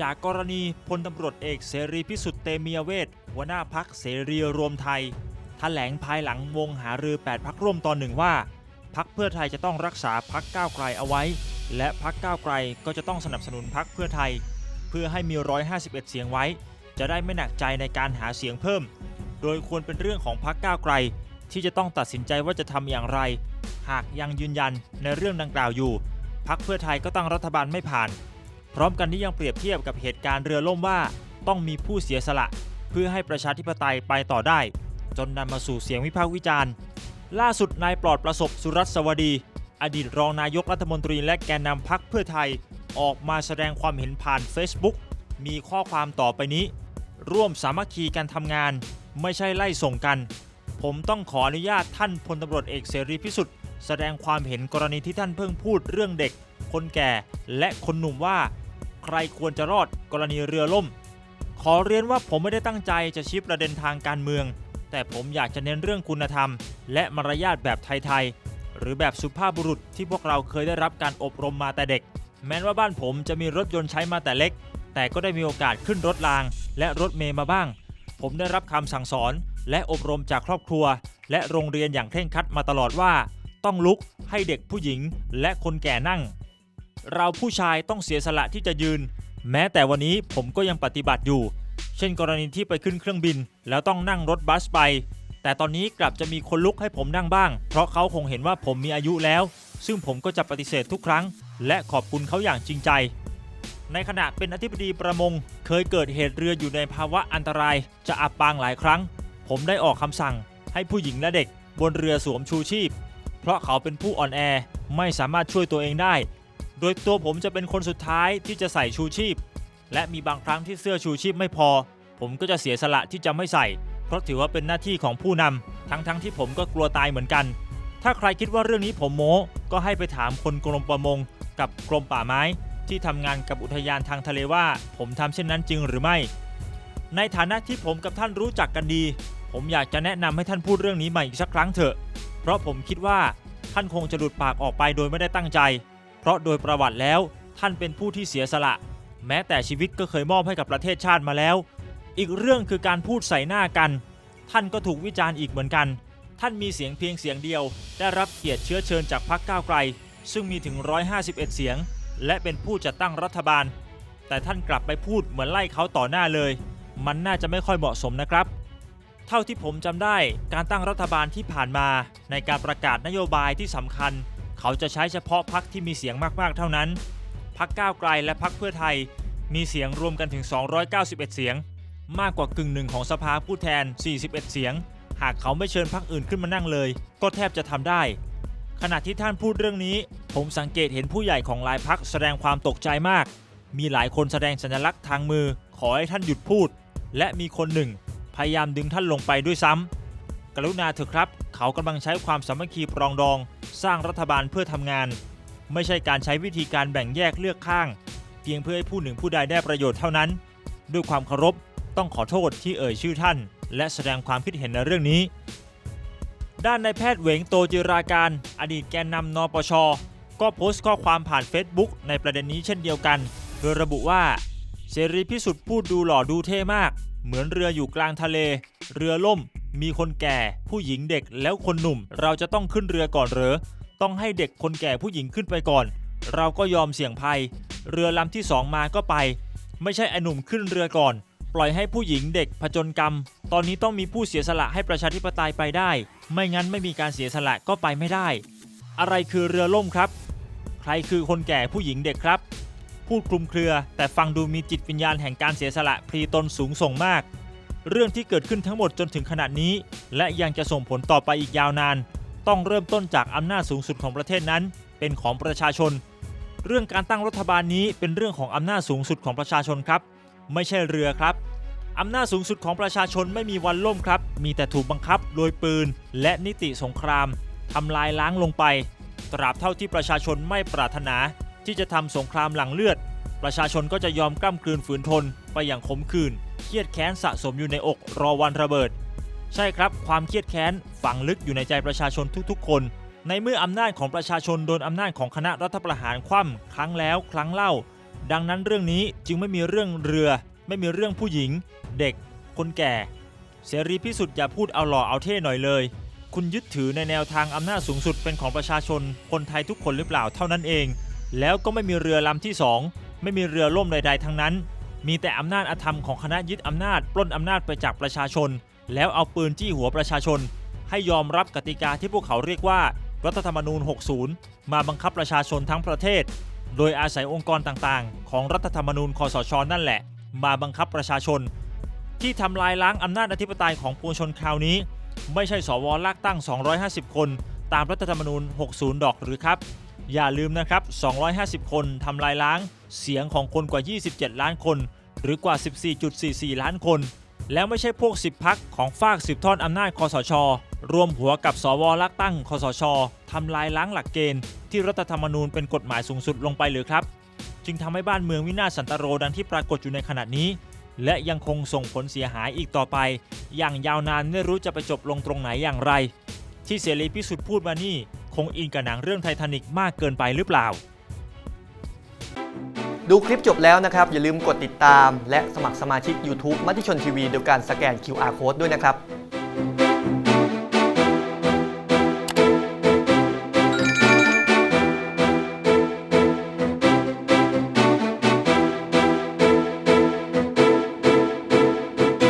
จากกรณีพลตำรวจเอกเสรีพิสุทธิ์เตมียเวทหัวหน้าพักเสรีรวมไทยแถลงภายหลังวงหารือ 8 พักร่วมตอนหนึ่งว่า พักเพื่อไทยจะต้องรักษาพักก้าวไกลเอาไว้ และพักก้าวไกลก็จะต้องสนับสนุนพักเพื่อไทย เพื่อให้มี 151 เสียงไว้ จะได้ไม่หนักใจในการหาเสียงเพิ่ม โดยควรเป็นเรื่องของพักก้าวไกล ที่จะต้องตัดสินใจว่าจะทำอย่างไร หากยังยืนยันในเรื่องดังกล่าวอยู่ พักเพื่อไทยก็ตั้งรัฐบาลไม่ผ่าน พร้อมกันที่ยังเปรียบเทียบกับเหตุการณ์เรือล่มว่าต้องมีผู้เสียสละ เพื่อให้ประชาธิปไตยไปต่อได้ จนนำมาสู่เสียงวิพากษ์วิจารณ์ ล่าสุดนายปลอดประสบสุรัตสวดี อดีตรองนายกรัฐมนตรีและแกนนำพักเพื่อไทย ออกมาแสดงความเห็นผ่าน Facebook มีข้อความต่อไปนี้ ร่วมสามัคคีกันทำงาน ไม่ใช่ไล่ส่งกัน ผมต้องขออนุญาตท่านพลตำรวจเอกเสรีพิสุทธิ์ แสดงความเห็นกรณีที่ท่านเพิ่งพูดเรื่องเด็ก คนแก่และคนหนุ่มว่า ใครควรจะรอดกรณีเรือล่ม ขอเรียนว่าผมไม่ได้ตั้งใจจะชี้ประเด็นทางการเมือง แต่ผมอยากจะเน้นเรื่องคุณธรรม และมารยาทแบบไทยๆหรือแบบสุภาพบุรุษที่พวกเราเคยได้รับการอบรมมาแต่เด็ก แม้ว่าบ้านผมจะมีรถยนต์ใช้มาแต่เล็ก แต่ก็ได้มีโอกาสขึ้นรถราง และรถเมย์มาบ้าง ผมได้รับคำสั่งสอนและอบรมจากครอบครัว และโรงเรียนอย่างเคร่งครัดมาตลอดว่า ต้องลุกให้เด็กผู้หญิงและคนแก่นั่ง เราผู้ชายต้องเสียสละที่จะยืน แม้แต่วันนี้ผมก็ยังปฏิบัติอยู่ เช่นกรณีที่ไปขึ้นเครื่องบิน แล้วต้องนั่งรถบัสไป แต่ตอนนี้กลับจะมีคนลุกให้ผมนั่งบ้าง เพราะเขาคงเห็นว่าผมมีอายุแล้ว ซึ่งผมก็จะปฏิเสธทุกครั้ง และขอบคุณเขาอย่างจริงใจ ในขณะเป็นอธิบดีประมง เคยเกิดเหตุเรืออยู่ในภาวะอันตราย จะอับปางหลายครั้ง ผมได้ออกคำสั่ง ให้ผู้หญิงและเด็ก บนเรือสวมชูชีพ เพราะเขาเป็นผู้อ่อนแอไม่สามารถช่วยตัวเองได้ โดยตัวผมจะเป็นคนสุดท้ายที่จะใส่ชูชีพ และมีบางครั้งที่เสื้อชูชีพไม่พอ ผมก็จะเสียสละที่จะไม่ใส่ เพราะถือว่าเป็นหน้าที่ของผู้นำทั้งๆทที่ผมก็กลัวตายเหมือนกัน ถ้าใครคิดว่าเรื่องนี้ผมโม้ก็ให้ไปถามคนกรมประมง กับกรมป่าไม้ ที่ทำงานกับอุทยานทางทะเลว่า ผมทำเช่นนั้นจริงหรือไม่ ในฐานะที่ผมกับท่านรู้จักกันดี ผมอยากจะแนะนำให้ท่านพูดเรื่องนี้ใหม่อีกสักครั้งเถอะ ราะผมคิดว่าท่านคงจะหลุดปากออกไปโดยไม่ได้ตั้งใจ เพราะโดยประวัติแล้วท่านเป็นผู้ที่เสียสละ แม้แต่ชีวิตก็เคยมอบให้กับประเทศชาติมาแล้ว อีกเรื่องคือการพูดใส่หน้ากัน ท่านก็ถูกวิจารณ์อีกเหมือนกัน ท่านมีเสียงเพียงเสียงเดียว ได้รับเกียรติเชื้อเชิญจากพรรคก้าวไกล ซึ่งมีถึง 151 เสียง และเป็นผู้จัดตั้งรัฐบาล แต่ท่านกลับไปพูดเหมือนไล่เขาต่อหน้าเลย มันน่าจะไม่ค่อยเหมาะสมนะครับ เท่าที่ผมจำได้การตั้งรัฐบาลที่ผ่านมาในการประกาศนโยบายที่สำคัญ เขาจะใช้เฉพาะพรรคที่มีเสียงมากๆเท่านั้นพรรคก้าวไกลและพรรคเพื่อไทย มีเสียงรวมกันถึง 291 เสียง มากกว่ากึ่งหนึ่งของสภาผู้แทน 41 เสียง หากเขาไม่เชิญพรรคอื่นขึ้นมานั่งเลย ก็แทบจะทำได้ ขณะที่ท่านพูดเรื่องนี้ ผมสังเกตเห็นผู้ใหญ่ของหลายพรรคแสดงความตกใจมาก มีหลายคนแสดงสัญลักษณ์ทางมือขอให้ท่านหยุดพูด และมีคนหนึ่ง พยายามดึงท่านลงไปด้วยซ้ำกรุณาเถอะครับ เขากำลังใช้ความสามัคคีปรองดอง สร้างรัฐบาลเพื่อทำงาน ไม่ใช่การใช้วิธีการแบ่งแยกเลือกข้าง เพียงเพื่อให้ผู้หนึ่งผู้ใดได้ประโยชน์เท่านั้น ด้วยความเคารพต้องขอโทษที่เอ่ยชื่อท่าน และแสดงความคิดเห็นในเรื่องนี้ ด้านนายแพทย์เหวงโตจิราการ อดีตแกนนำนปช ก็โพสต์ข้อความผ่าน Facebook ในประเด็นนี้เช่นเดียวกัน โดยระบุว่าเสรีพิสุทธิ์พูดดูหล่อดูเท่มาก เหมือนเรืออยู่กลางทะเล เรือล่ม มีคนแก่ ผู้หญิงเด็กแล้วคนหนุ่ม เราจะต้องขึ้นเรือก่อนเหรอ ต้องให้เด็กคนแก่ผู้หญิงขึ้นไปก่อน เราก็ยอมเสี่ยงภัย เรือลำที่สองมาก็ไป ไม่ใช่ไอหนุ่มขึ้นเรือก่อน ปล่อยให้ผู้หญิงเด็กผจญกรรม ตอนนี้ต้องมีผู้เสียสละให้ประชาธิปไตยไปได้ ไม่งั้นไม่มีการเสียสละก็ไปไม่ได้ อะไรคือเรือล่มครับ ใครคือคนแก่ผู้หญิงเด็กครับ พูดคลุมเครือ แต่ฟังดูมีจิตวิญญาณแห่งการเสียสละพรีตนสูงส่งมาก เรื่องที่เกิดขึ้นทั้งหมดจนถึงขณะนี้ และยังจะส่งผลต่อไปอีกยาวนาน ต้องเริ่มต้นจากอำนาจสูงสุดของประเทศนั้น เป็นของประชาชน เรื่องการตั้งรัฐบาลนี้เป็นเรื่องของอำนาจสูงสุดของประชาชนครับ ไม่ใช่เรือครับอำนาจสูงสุดของประชาชนไม่มีวันล่มครับ มีแต่ถูกบังคับโดยปืน และนิติสงครามทำลายล้างลงไป ตราบเท่าที่ประชาชนไม่ปรารถนา ที่จะทำสงครามหลังเลือด ประชาชนก็จะยอมกล้ำกลืนฝืนทน ไปอย่างขมขื่นเครียดแค้นสะสมอยู่ในอกรอวันระเบิด ใช่ครับความเครียดแค้นฝังลึกอยู่ในใจประชาชนทุกๆ คน ในเมื่ออำนาจของประชาชนโดนอำนาจของคณะรัฐประหารคว่ำครั้งแล้วครั้งเล่า ดังนั้นเรื่องนี้จึงไม่มีเรื่องเรือ ไม่มีเรื่องผู้หญิง เด็ก คนแก่ เสรีพิสุทธิ์อย่าพูดเอาหล่อเอาเท่หน่อยเลย คุณยึดถือในแนวทางอำนาจสูงสุดเป็นของประชาชนคนไทยทุกคนหรือเปล่าเท่านั้นเอง แล้วก็ไม่มีเรือลำที่สองไม่มีเรือล่มใด ๆ ทั้งนั้น มีแต่อำนาจอาธรรมของคณะยึดอำนาจปล้นอำนาจไปจากประชาชน แล้วเอาปืนจี้หัวประชาชน ให้ยอมรับกติกาที่พวกเขาเรียกว่า รัฐธรรมนูญ 60 มาบังคับประชาชนทั้งประเทศ โดยอาศัยองค์กรต่างๆ ของรัฐธรรมนูญคอสชนั่นแหละ มาบังคับประชาชน ที่ทำลายล้างอำนาจอธิปไตยของปวงชนคราวนี้ ไม่ใช่สวลากตั้ง 250 คน ตามรัฐธรรมนูญ 60 ดอกหรือครับ อย่าลืมนะครับ 250 คนทำลายล้างเสียงของคนกว่า 27 ล้านคน หรือกว่า 14.44 ล้านคน แล้วไม่ใช่พวก 10 พักของฝากสืบทอดอำนาจคอสช รวมหัวกับสวลักตั้งคอสชทำลายล้างหลักเกณฑ์ที่รัฐธรรมนูญเป็นกฎหมายสูงสุดลงไปหรือครับ จึงทำให้บ้านเมืองวินาศสันตโรดังที่ปรากฏอยู่ในขณะนี้ และยังคงส่งผลเสียหายอีกต่อไป อย่างยาวนานไม่รู้จะไปจบลงตรงไหนอย่างไร ที่เสรีพิสุทธิ์พูดมานี่ คงอินกับหนังเรื่องไททานิกมากเกินไปหรือเปล่า ดูคลิปจบแล้วนะครับ อย่าลืมกดติดตาม และสมัครสมาชิก YouTube มัติชนทีวีโดยการสแกน QR Code ด้วยนะครับ